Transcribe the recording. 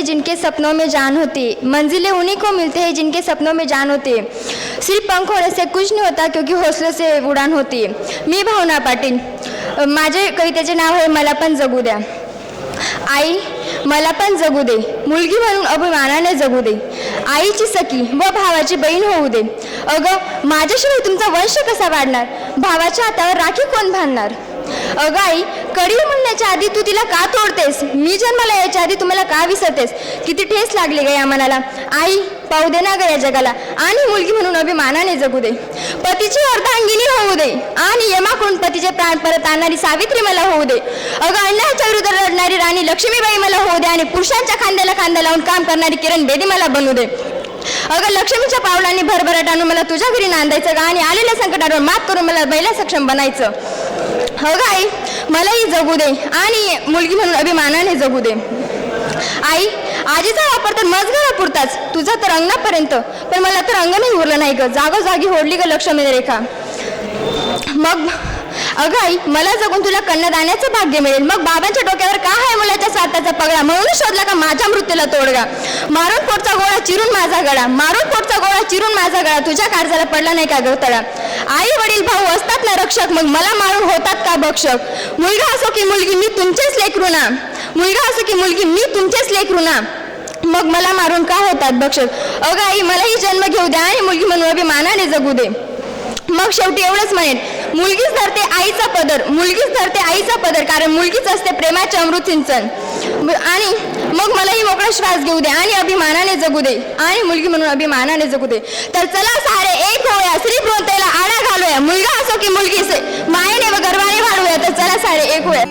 हैं जिनके सपनों में जान होती। मंजिलें उन्हीं को मिलते हैं जिनके सपनों में जान होती। सिर्फ पंख होने से कुछ नहीं होता क्योंकि हौसले से उडान होती। मी भावना पाटील। माझे कवितेचे नाव आहे मला पण जगू द्या आई मला पण जगू दे मुलगी म्हणून अभिमानाने जगू दे आईची सखी व भावाची बहीण होऊ दे। अगं माझ्याशिवाय तुमचा वंश कसा वाढणार? भावाच्या हातावर राखी कोण बांधणार? अगं आई कडी म्हणण्याच्या आधी तू तिला का तोडतेस? मी जन्माला यायच्या आधी तुम्हाला का विसरतेस? किती ठेस लागली ग या मनाला. आई पाहू दे ना ग या जगाला. आणि मुलगी म्हणून अभिमानाने जगू दे. पतीची अर्धांगिनी होऊ दे. आणि यमाकडून पतीचे प्राण परत आणणारी सावित्री मला होऊ दे. अगं अण्णाच्या विरुद्ध लढणारी राणी लक्ष्मीबाई मला होऊ दे आणि पुरुषांच्या खांद्याला खांदा लावून काम करणारी किरण बेदी मला बनू दे. अगं लक्ष्मीच्या पावलांनी भरभराट आणून मला तुझ्या घरी नांदायचं ग आणि आलेल्या संकटावर मात करून मला बैला सक्षम बनायचं. अगं आई मलाही जगू दे आणि मुलगी म्हणून अभिमानाने जगू दे. आई आजीचा वापर तर मजगरा पुरताच तुझा तर अंगणापर्यंत पण मला तर अंगणही नाही उरलं नाही ग. जागोजागी होडली ग लक्ष्मी रेखा. मग अगं आई मला जगून तुला कन्नदानाचं भाग्य मिळेल. मग बाबांच्या डोक्यावर का आहे मुलाच्या साताचा पगडा? म्हणून शोधला का माझ्या मृत्यूला तोडगा? मारून पोटचा गोळा चिरून माझा गळा. मारून पोटचा गोळा चिरून माझा गळा. तुझ्या काळजाला पडला नाही का गवतळा? आई वडील भाऊ असतात ना रक्षक मग मला मारून होतात का भक्षक? मुलगा असो की मुलगी मी तुमचेच लेकरू ना. मुलगा असो की मुलगी मी तुमचेच लेकरू ना. मग मला मारून का होतात भक्षक? अगं आई मलाही जन्म घेऊ द्या आणि मुलगी म्हणून अभिमानाने जगू दे. मग शेवटी एवढंच म्हणेन मुलगीच धरते आईचा पदर मुलगीच धरते आईचा पदर कारण मुलगीच असते प्रेमाचे अमृत सिंचन. आणि मग मलाही मोकळा श्वास घेऊ दे आणि अभिमानाने जगू दे. आणि मुलगी म्हणून अभिमानाने जगू दे. तर चला सारे एक होऊया. श्री मुलगा असो की मुलगी मायेने व गर्वाने वाढूया तर चला साडे एक वेळ.